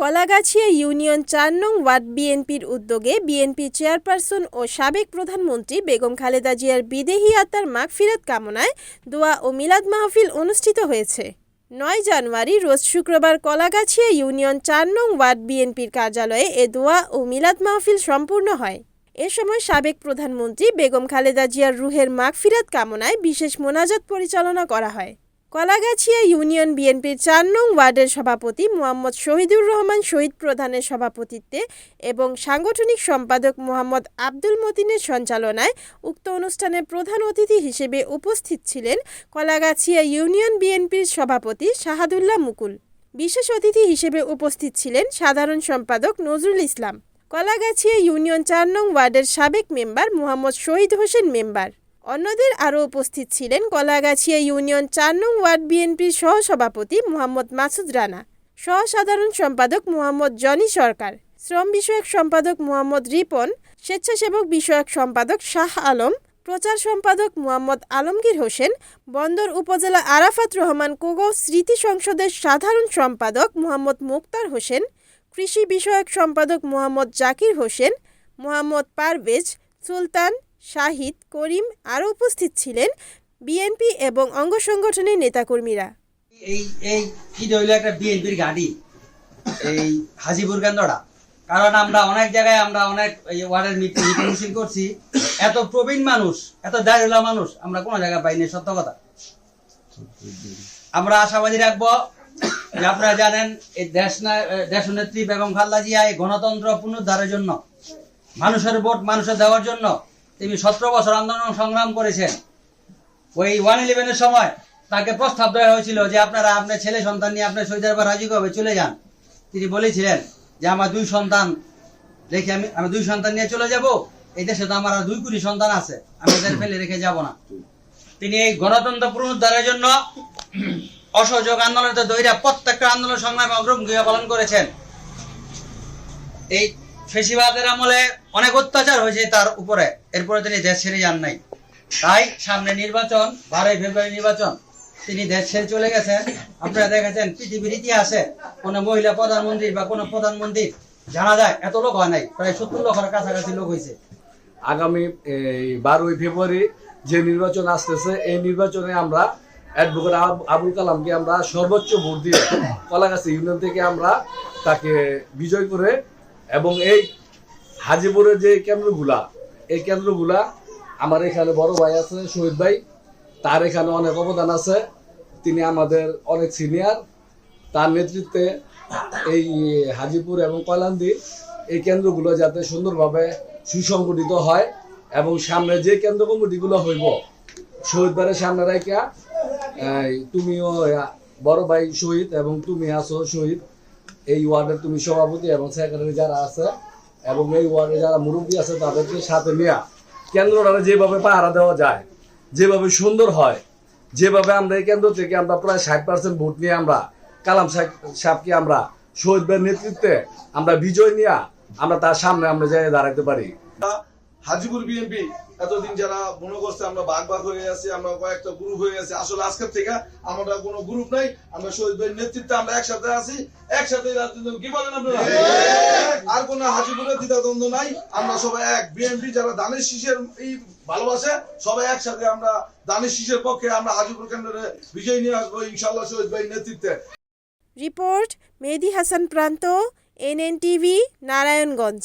Kalagachhia union চার নং word বিএনপির উদ্যোগে বিএনপি চেয়ারপারসন ও সাবেক প্রধানমন্ত্রী বেগম খালেদা জিয়ার বিদেহী আত্মার মাগফিরাত কামনায় দোয়া ও মিলাদ মাহফিল অনুষ্ঠিত হয়েছে। নয় জানুয়ারি, রোজ শুক্রবার কলাগাছিয়া ইউনিয়ন চার নং ওয়ার্ড বিএনপির কার্যালয়ে এ দোয়া ও মিলাদ মাহফিল সম্পূর্ণ হয়। এ সময় সাবেক প্রধানমন্ত্রী বেগম খালেদা জিয়ার রুহের মাগফিরাত কামনায় বিশেষ মোনাজাত পরিচালনা করা হয়। কলাগাছিয়া ইউনিয়ন বিএনপির চার নং ওয়ার্ডের সভাপতি মোহাম্মদ শহীদুর রহমান শহীদ প্রধানের সভাপতিত্বে এবং সাংগঠনিক সম্পাদক মোহাম্মদ আব্দুল মতিনের সঞ্চালনায় উক্ত অনুষ্ঠানে প্রধান অতিথি হিসেবে উপস্থিত ছিলেন কলাগাছিয়া ইউনিয়ন বিএনপির সভাপতি শাহাদুল্লাহ মুকুল। বিশেষ অতিথি হিসেবে উপস্থিত ছিলেন সাধারণ সম্পাদক নজরুল ইসলাম। কলাগাছিয়া ইউনিয়ন চার নং ওয়ার্ডের সাবেক মেম্বার মোহাম্মদ শহীদ হোসেন মেম্বার। অন্যদের আরও উপস্থিত ছিলেন কলাগাছিয়া ইউনিয়ন চার নং ওয়ার্ড বিএনপির সহসভাপতি মোহাম্মদ মাসুদ রানা সহ সাধারণ সম্পাদক মোহাম্মদ জনি সরকার, শ্রম বিষয়ক সম্পাদক মোহাম্মদ রিপন, স্বেচ্ছাসেবক বিষয়ক সম্পাদক শাহ আলম, প্রচার সম্পাদক মোহাম্মদ আলমগীর হোসেন, বন্দর উপজেলা আরাফাত রহমান কোগো, স্মৃতি সংসদের সাধারণ সম্পাদক মোহাম্মদ মুক্তার হোসেন, কৃষি বিষয়ক সম্পাদক মোহাম্মদ জাকির হোসেন, মোহাম্মদ পারভেজ, সুলতান শাহিদ, করিম আরও উপস্থিত ছিলেন বিএনপি এবং অঙ্গ সংগঠনের নেতাকর্মীরা। এই এই কি হইল একটা বিএনপির গাড়ি, এই হাজিপুর কেন্দ্রটা। কারণ আমরা অনেক জায়গায় আমরা অনেক ওয়ার্ডের মিটিং করছি। এত প্রবীণ মানুষ, এত দায়ুল্লাহ মানুষ, আমরা কোনো জায়গায় পাইনি সত্য কথা। আমরা আশাবাদী রাখব আপনারা জানেন, এই দেশ দেশ নেত্রী বেগম খালদা জিয়া এই গণতন্ত্র পুনরুদ্ধারের জন্য, মানুষের ভোট মানুষের দেওয়ার জন্য তিনি সতেরো বছর আন্দোলন সংগ্রাম করেছেন। ওই ওয়ান ইলেভেনের সময় তাকে প্রস্তাব দেওয়া হয়েছিল যে আপনারা আপনার ছেলে সন্তান নিয়ে আপনার সৌদি আরবে রাজি কবে চলে যান। তিনি বলেছিলেন যে আমার দুই সন্তান, রেখে আমি আমি দুই সন্তান নিয়ে চলে যাব, এই দেশে তো আমার দুই কোটি সন্তান আছে, আমি এদের ফেলে রেখে যাব না। তিনি এই গণতন্ত্র পুনরুদ্ধারের জন্য অসহযোগ আন্দোলনের দৈরা প্রত্যেকটা আন্দোলন সংগ্রামে অগ্রম ভূমিকা পালন করেছেন। এই ফেসিবাদের আমলে অনেক অত্যাচার হয়েছে তার উপরে। এরপরে তিনি দেশ ছেড়ে যান নাই। তাই সামনে নির্বাচন, বারোই ফেব্রুয়ারি নির্বাচন, তিনি দেশ ছেড়ে চলে গেছেন। আপনারা দেখেছেন পৃথিবীর ইতিহাসে কোনো মহিলা প্রধানমন্ত্রী বা কোনো প্রধানমন্ত্রী জানা যায়, এত লোক হয় নাই। প্রায় সত্তর লক্ষের কাছাকাছি লোক হয়েছে। আগামী, এই বারোই ফেব্রুয়ারি যে নির্বাচন আসতেছে, এই নির্বাচনে আমরা অ্যাডভোকেট আব- আবুল কালামকে আমরা সর্বোচ্চ ভোট দিয়ে কলাগাছি ইউনিয়ন থেকে আমরা তাকে বিজয় করে এবং এই হাজিপুরের যে কেন্দ্রগুলা, এই কেন্দ্রগুলা আমার এখানে বড় ভাই আছে, শহীদ ভাই। তার এখানে অনেক অবদান আছে। তিনি আমাদের অনেক সিনিয়র তার নেতৃত্বে এই হাজিপুর এবং কয়লান্দি এই কেন্দ্রগুলো যাতে সুন্দরভাবে সুসংগঠিত হয় এবং সামনে যে কেন্দ্র কমিটিগুলো হইব শহীদবারের সামনে রাখিয়া তুমিও বড় ভাই শহীদ এবং তুমি আছো শহীদ। এই ওয়ার্ডের তুমি সভাপতি এবং সেক্রেটারি যারা আছে এবং এই ওয়ার্ডে যারা মুরব্বী আছে তাদেরকে সাথে নেওয়া কেন্দ্রটা যেভাবে পাহারা দেওয়া যায়, যেভাবে সুন্দর হয়, যেভাবে আমরা এই কেন্দ্র থেকে আমরা প্রায় ষাট পার্সেন্ট ভোট নিয়ে আমরা, কালাম সাহেব- সাহেবকে আমরা শহীদদের নেতৃত্বে আমরা বিজয় নিয়ে আমরা তার সামনে আমরা যাই দাঁড়াতে পারি। হাজিপুর বিএনপি এতদিন যারা মনে করছে আমরা ভাগ ভাগ হয়ে আছি আমরা কয়েকটা গ্রুপ হয়ে আছি আসলে আজকের থেকে আমরা কোনো গ্রুপ নাই আমরা শহীদ ভাইয়ের নেতৃত্বে আমরা একসাথে আছি একসাথে রাজনীতি কি বলেন আপনারা? আর কোন হাজিপুরের দ্বিধাদ্বন্দ্ব নাই আমরা সবাই এক বিএনপি যারা দানের শীষের এই ভালোবাসে সবাই একসাথে আমরা দানের শীষের পক্ষে আমরা হাজিপুর কেন্দ্রে বিজয় নিয়ে আসব ইনশাল্লাহ শহীদ ভাইয়ের নেতৃত্বে। রিপোর্ট মেহেদি হাসান প্রান্ত এনএন টিভি নারায়ণগঞ্জ